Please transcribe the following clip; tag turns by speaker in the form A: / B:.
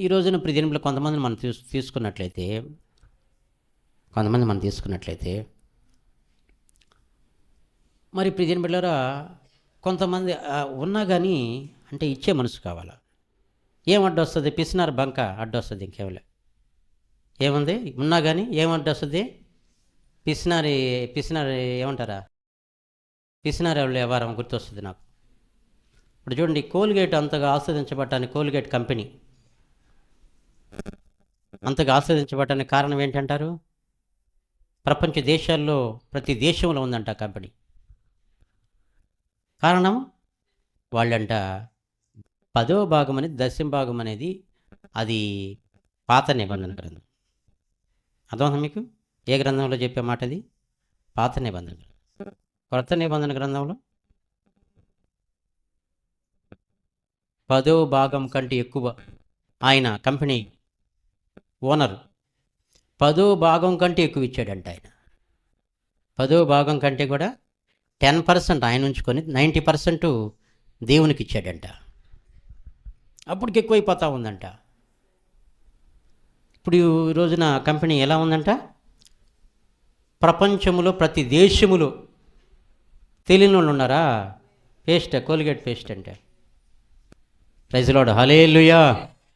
A: ఈ రోజున ప్రజెంట్లో కొంతమంది మనం తీసు తీసుకున్నట్లయితే కొంతమంది మనం తీసుకున్నట్లయితే మరి ప్రజెంట్ కొంతమంది ఉన్నా కానీ అంటే ఇచ్చే మనసు కావాలా? ఏం అడ్డు వస్తుంది? పిసినారు బంక అడ్డు వస్తుంది ఇంకేమలే ఏముంది? ఉన్నా కానీ ఏం అడ్డు వస్తుంది? పిసినారి పిసినారి ఏమంటారా? పిసినారి వాళ్ళు వ్యవహారం గుర్తొస్తుంది నాకు. ఇప్పుడు చూడండి కోల్గేట్ అంతగా ఆస్వాదించబడటానికి కోల్గేట్ కంపెనీ అంతగా ఆస్వాదించబడటానికి కారణం ఏంటంటారు? ప్రపంచ దేశాల్లో ప్రతి దేశంలో ఉందంట కబడ్డీ కంపెనీ. కారణం? వాళ్ళంట పదో భాగం అనేది దశం భాగం అనేది అది పాత నిబంధన గ్రంథం. అర్థమవుతుంది మీకు? ఏ గ్రంథంలో చెప్పే మాట అది? పాత నిబంధన గ్రంథం. కొత్త నిబంధన గ్రంథంలో? పదో భాగం కంటే ఎక్కువ ఆయన కంపెనీ ఓనర్. పదో భాగం కంటే ఎక్కువ ఇచ్చాడంట ఆయన. పదో భాగం కంటే కూడా టెన్ పర్సెంట్ ఆయన ఉంచుకొని నైంటీ పర్సెంట్ దేవునికి ఇచ్చాడంట అప్పటికి ఎక్కువైపోతా ఉందంట. ఇప్పుడు ఈ రోజున కంపెనీ ఎలా ఉందంట? ప్రపంచంలో ప్రతి దేశములో తెలియని వాళ్ళు ఉన్నారా? పేస్ట్ కోల్గేట్ పేస్ట్ అంటే. ప్రైజ్లాడు హలేలుయా